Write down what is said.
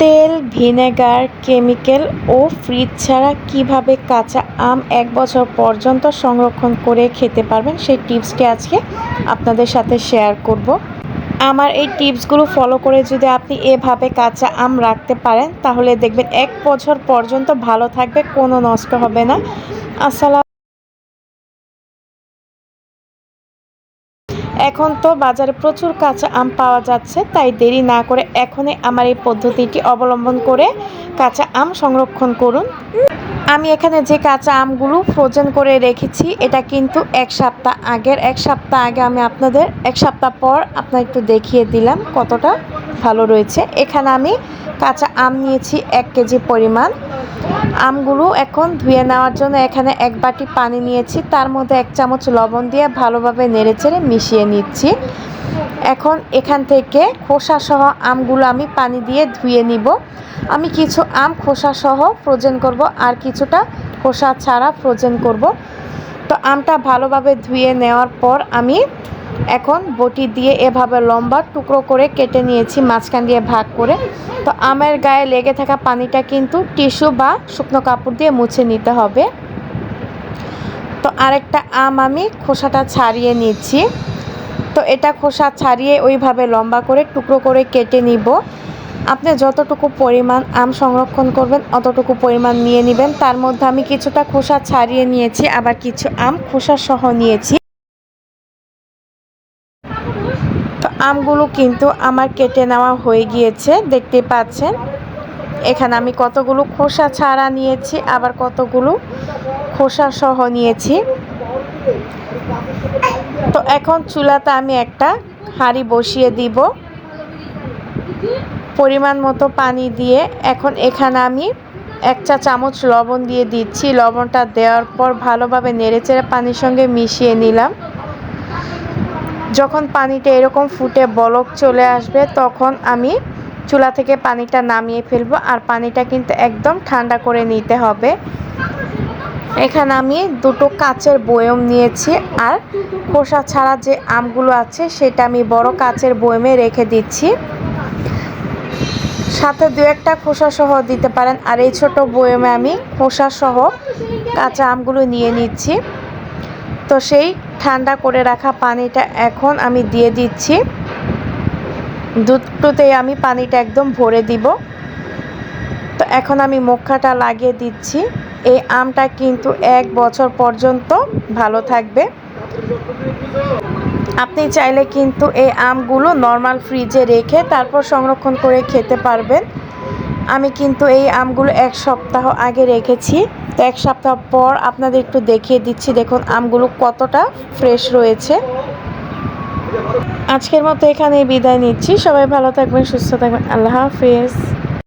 তেল, vinegar, chemical ও fridge ছাড়া কীভাবে কাঁচা আম এক বছর পর্যন্ত সংরক্ষণ করে খেতে পারবেন সেই টিপসটি আজকে আপনাদের সাথে শেয়ার করব। আমার এই টিপসগুলো ফলো করে যদি আপনি এভাবে কাঁচা আম রাখতে পারেন, তাহলে দেখবেন এক বছর পর্যন্ত ভালো থাকবে, কোনো নষ্ট হবে না। আসসালাম এখন তো বাজারে প্রচুর কাঁচা আম পাওয়া যাচ্ছে, তাই দেরি না করে এখনই আমার এই পদ্ধতিটি অবলম্বন করে কাঁচা আম সংরক্ষণ করুন। আমি এখানে যে কাঁচা আমগুলো ফ্রোজেন করে রেখেছি, এটা কিন্তু এক সপ্তাহ আগের, এক সপ্তাহ আগে আমি আপনাদের, এক সপ্তাহ পর আপনার একটু দেখিয়ে দিলাম কতটা ভালো রয়েছে। এখানে আমি কাঁচা আম নিয়েছি এক কেজি পরিমাণ। আমগুলো এখন ধুয়ে নেওয়ার জন্য এখানে এক বাটি পানি নিয়েছি। তার মধ্যে এক চামচ লবণ দিয়ে ভালোভাবে নেড়ে চেড়ে মিশিয়ে নিচ্ছি। এখন এখান থেকে খোসা সহ আমগুলো আমি পানি দিয়ে ধুয়ে নিব। আমি কিছু আম খোসা সহ ফ্রোজেন করব আর কিছুটা খোসা ছাড়া ফ্রোজেন করব। তো আমটা ভালোভাবে ধুয়ে নেওয়ার পর আমি এখন বটি দিয়ে এভাবে লম্বা টুকরো করে কেটে নিয়েছি, মাঝখান দিয়ে ভাগ করে। তো আমের গায়ে লেগে থাকা পানিটা কিন্তু টিস্যু বা শুকনো কাপড় দিয়ে মুছে নিতে হবে। তো আরেকটা আম আমি খোসাটা ছাড়িয়ে নিচ্ছি। তো এটা খোসা ছাড়িয়ে ওইভাবে লম্বা করে টুকরো করে কেটে নিব। আপনি যতটুকু পরিমাণ আম সংরক্ষণ করবেন, অতটুকু পরিমাণ নিয়ে নেবেন। তার মধ্যে আমি কিছুটা খোসা ছাড়িয়ে নিয়েছি, আবার কিছু আম খোসা সহ নিয়েছি তো আমগুলো কিন্তু আমার কেটে নেওয়া হয়ে গিয়েছে দেখতে পাচ্ছেন। এখানে আমি কতগুলো খোসা ছাড়া নিয়েছি, আবার কতগুলো খোসা সহ নিয়েছি। তো এখন চুলাতে আমি একটা হাঁড়ি বসিয়ে দিব। পরিমাণ মতো পানি দিয়ে এখন এখানে আমি এক চা চামচ লবণ দিয়ে দিচ্ছি। লবণটা দেওয়ার পর ভালোভাবে নেড়েচেড়ে পানির সঙ্গে মিশিয়ে নিলাম। যখন পানিটা এরকম ফুটে বলক চলে আসবে, তখন আমি চুলা থেকে পানিটা নামিয়ে ফেলব আর পানিটা কিন্তু একদম ঠান্ডা করে নিতে হবে। এখানে আমি দুটো কাচের বয়ম নিয়েছি আর খোসা ছাড়া যে আমগুলো আছে, সেটা আমি বড় কাচের বয়মে রেখে দিচ্ছি। সাথে দু একটা খোসা সহ দিতে পারেন আর এই ছোট বয়মে আমি খোসা সহ কাঁচা আমগুলো নিয়ে নিচ্ছি। তো সেই ঠান্ডা করে রাখা পানিটা এখন আমি দিয়ে দিচ্ছি। দুধটুতেই আমি পানিটা একদম ভরে দিব। তো এখন আমি মুখাটা লাগিয়ে দিচ্ছি। এই আমটা কিন্তু এক বছর পর্যন্ত ভালো থাকবে। আপনি চাইলে কিন্তু এই আমগুলো নর্মাল ফ্রিজে রেখে তারপর সংরক্ষণ করে খেতে পারবেন। আমি কিন্তু এই আমগুলো এক সপ্তাহ আগে রেখেছি। তো এক সপ্তাহ পর আপনাদের একটু দেখিয়ে দিচ্ছি, দেখুন আমগুলো কতটা ফ্রেশ রয়েছে। আজকের মতো এখানে বিদায় নিচ্ছি। সবাই ভালো থাকবেন, সুস্থ থাকবেন। আল্লাহ হাফিজ।